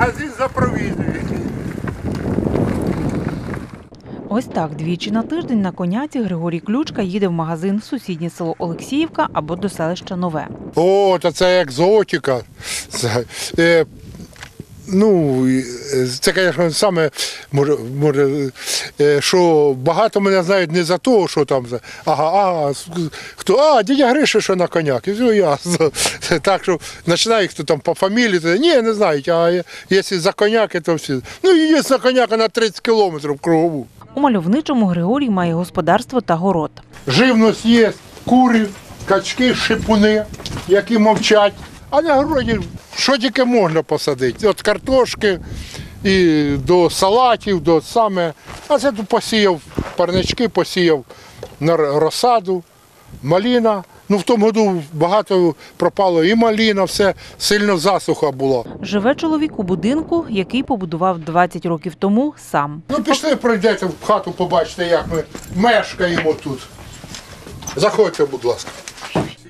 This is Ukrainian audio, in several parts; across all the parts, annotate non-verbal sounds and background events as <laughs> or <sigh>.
магазин за провізією. Ось так двічі на тиждень на коняці Григорій Ключка їде в магазин в сусіднє село Олексіївка або до селища Нове. О, та це екзотика. Це, е, ну, е, це, звісно, саме може, може е, що багато мене знають не за того, що там. за- Ага, а, хто, а, дядя Гриша, що на коняк. І все ясно. <laughs> Так що починає хто там по фамілії, то ні, не знають, а якщо за коняки, то всі. Ну, є на коняка на 30 кілометрів кругову. У мальовничому Григорій має господарство та город. Живність є, кури, качки, шипуни, які мовчать. А на городі що тільки можна посадити. От картошки і до салатів, до саме. А це тут посіяв парнички, посіяв на розсаду, маліна. Ну, в тому году багато пропало і маліна, все сильно засуха була. Живе чоловік у будинку, який побудував 20 років тому сам. Ну, пішли, пройдете в хату, побачите, як ми мешкаємо тут. Заходьте, будь ласка.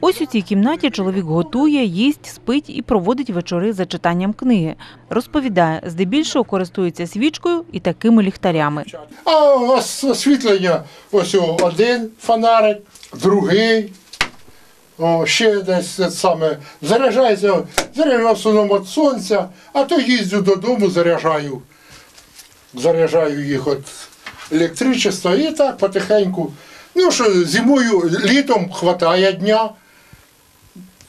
Ось у цій кімнаті чоловік готує, їсть, спить і проводить вечори за читанням книги. Розповідає, здебільшого користується свічкою і такими ліхтарями. А ос- освітлення ось один фонарик, другий. Ще десь саме заряджається, заряджаю в основному від сонця, а то їздю додому, заряджаю. Заряджаю їх від електричества і так потихеньку. Ну що, зимою, літом вистачає дня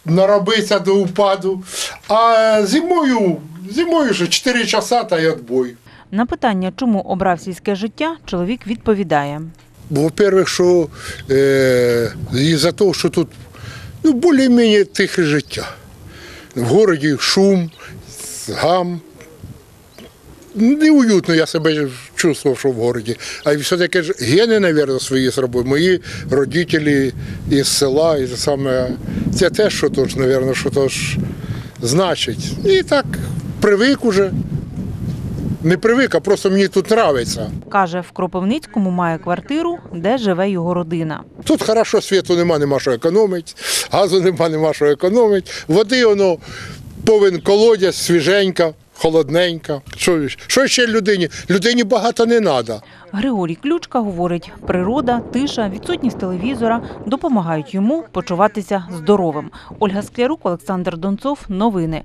наробиться до упаду, а зимою, зимою ж 4 часа та й отбой. На питання, чому обрав сільське життя, чоловік відповідає. Во-первых, що е, із-за того, що тут ну, більш-менш тихе життя. В городі шум, гам. Неуютно я себе чувствував, що в городі. А все-таки ж гени, мабуть, свої зробили. Мої родителі із села, і саме це теж що ж, мабуть, що то ж значить. І так привик уже. Не привик, а просто мені тут подобається. Каже, в Кропивницькому має квартиру, де живе його родина. Тут хорошо, світу нема, нема що економити, газу нема, нема що економити. Води воно повинен колодязь, свіженька, холодненька. Що, що ще людині? Людині багато не треба. Григорій Ключка говорить, природа, тиша, відсутність телевізора допомагають йому почуватися здоровим. Ольга Склярук, Олександр Донцов. Новини.